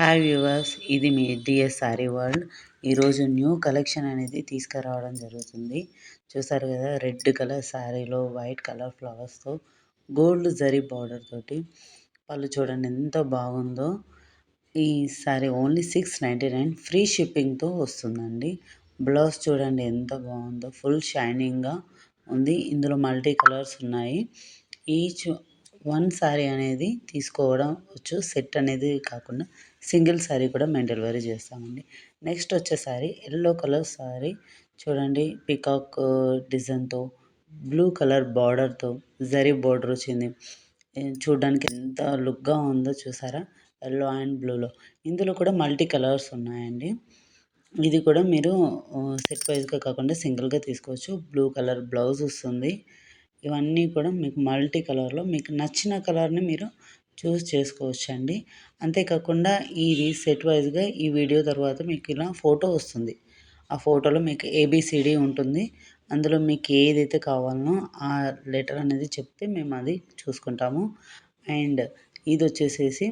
Hi viewers ఇది మీ DS sorry world ఈరోజు న్యూ కలెక్షన్ అనేది తీసుకురావడం జరుగుతుంది. చూసారు కదా రెడ్ కలర్ శారీలో వైట్ కలర్ ఫ్లవర్స్తో గోల్డ్ జరీ బార్డర్ తోటి. వాళ్ళు చూడండి ఎంత బాగుందో. ఈ sari only six ninety nine free షిప్పింగ్తో వస్తుందండి. బ్లౌజ్ చూడండి ఎంత బాగుందో ఫుల్ షైనింగ్గా ఉంది. ఇందులో మల్టీ కలర్స్ ఉన్నాయి. ఈచ్ వన్ శారీ అనేది తీసుకోవడం వచ్చు సెట్ అనేది కాకుండా సింగిల్ శారీ కూడా మేము డెలివరీ చేస్తామండి. నెక్స్ట్ వచ్చే శారీ ఎల్లో కలర్ శారీ చూడండి పికాక్ డిజైన్తో బ్లూ కలర్ బార్డర్తో జరీ బార్డర్ వచ్చింది. చూడడానికి ఎంత లుక్గా ఉందో చూసారా? ఎల్లో అండ్ బ్లూలో. ఇందులో కూడా మల్టీ కలర్స్ ఉన్నాయండి. ఇది కూడా మీరు సెట్ వైజ్గా కాకుండా సింగిల్గా తీసుకోవచ్చు. బ్లూ కలర్ బ్లౌజ్ వస్తుంది. ఇవన్నీ కూడా మీకు మల్టీ కలర్లో మీకు నచ్చిన కలర్ని మీరు చూస్ చేసుకోవచ్చండి. అంతేకాకుండా ఇది సెట్ వైజ్గా ఈ వీడియో తర్వాత మీకు ఇలా ఫోటో వస్తుంది. ఆ ఫోటోలో మీకు ఏబిసిడి ఉంటుంది. అందులో మీకు ఏదైతే కావాలనో ఆ లెటర్ అనేది చెప్తే మేము అది చూసుకుంటాము. అండ్ ఇది వచ్చేసేసి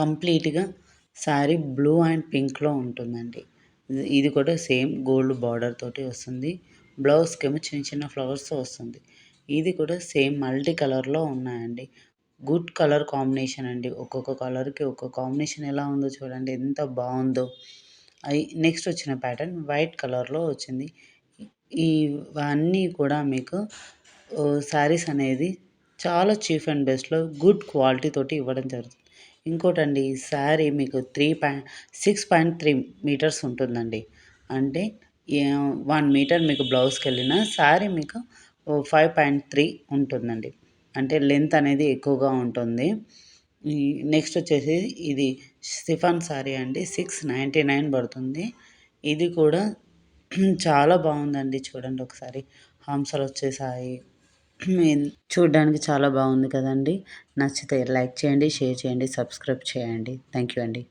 కంప్లీట్గా శారీ బ్లూ అండ్ పింక్లో ఉంటుందండి. ఇది కూడా సేమ్ గోల్డ్ బార్డర్ తోటి వస్తుంది. బ్లౌజ్కి ఏమో చిన్న చిన్న ఫ్లవర్స్ వస్తుంది. ఇది కూడా సేమ్ మల్టీ కలర్లో ఉన్నాయండి. గుడ్ కలర్ కాంబినేషన్ అండి. ఒక్కొక్క కలర్కి ఒక్కొక్క కాంబినేషన్ ఎలా ఉందో చూడండి. ఎంత బాగుందో. అవి నెక్స్ట్ వచ్చిన ప్యాటర్న్ వైట్ కలర్లో వచ్చింది. ఇవన్నీ కూడా మీకు శారీస్ అనేది చాలా చీఫ్ అండ్ బెస్ట్లో గుడ్ క్వాలిటీ తోటి ఇవ్వడం జరుగుతుంది. ఇంకోటండి ఈ శారీ మీకు three point six point three metres ఉంటుందండి. అంటే వన్ మీటర్ మీకు బ్లౌజ్కి వెళ్ళిన శారీ మీకు ఫైవ్ పాయింట్ త్రీ ఉంటుందండి. అంటే లెంత్ అనేది ఎక్కువగా ఉంటుంది. నెక్స్ట్ వచ్చేసి ఇది సిఫాన్ శారీ అండి సిక్స్ నైంటీ నైన్ పడుతుంది. ఇది కూడా చాలా బాగుందండి చూడండి ఒకసారి. హంసలు వచ్చేసాయి. చూడడానికి చాలా బాగుంది కదండి. నచ్చితే లైక్ చేయండి షేర్ చేయండి సబ్స్క్రైబ్ చేయండి. థ్యాంక్ యూ అండి.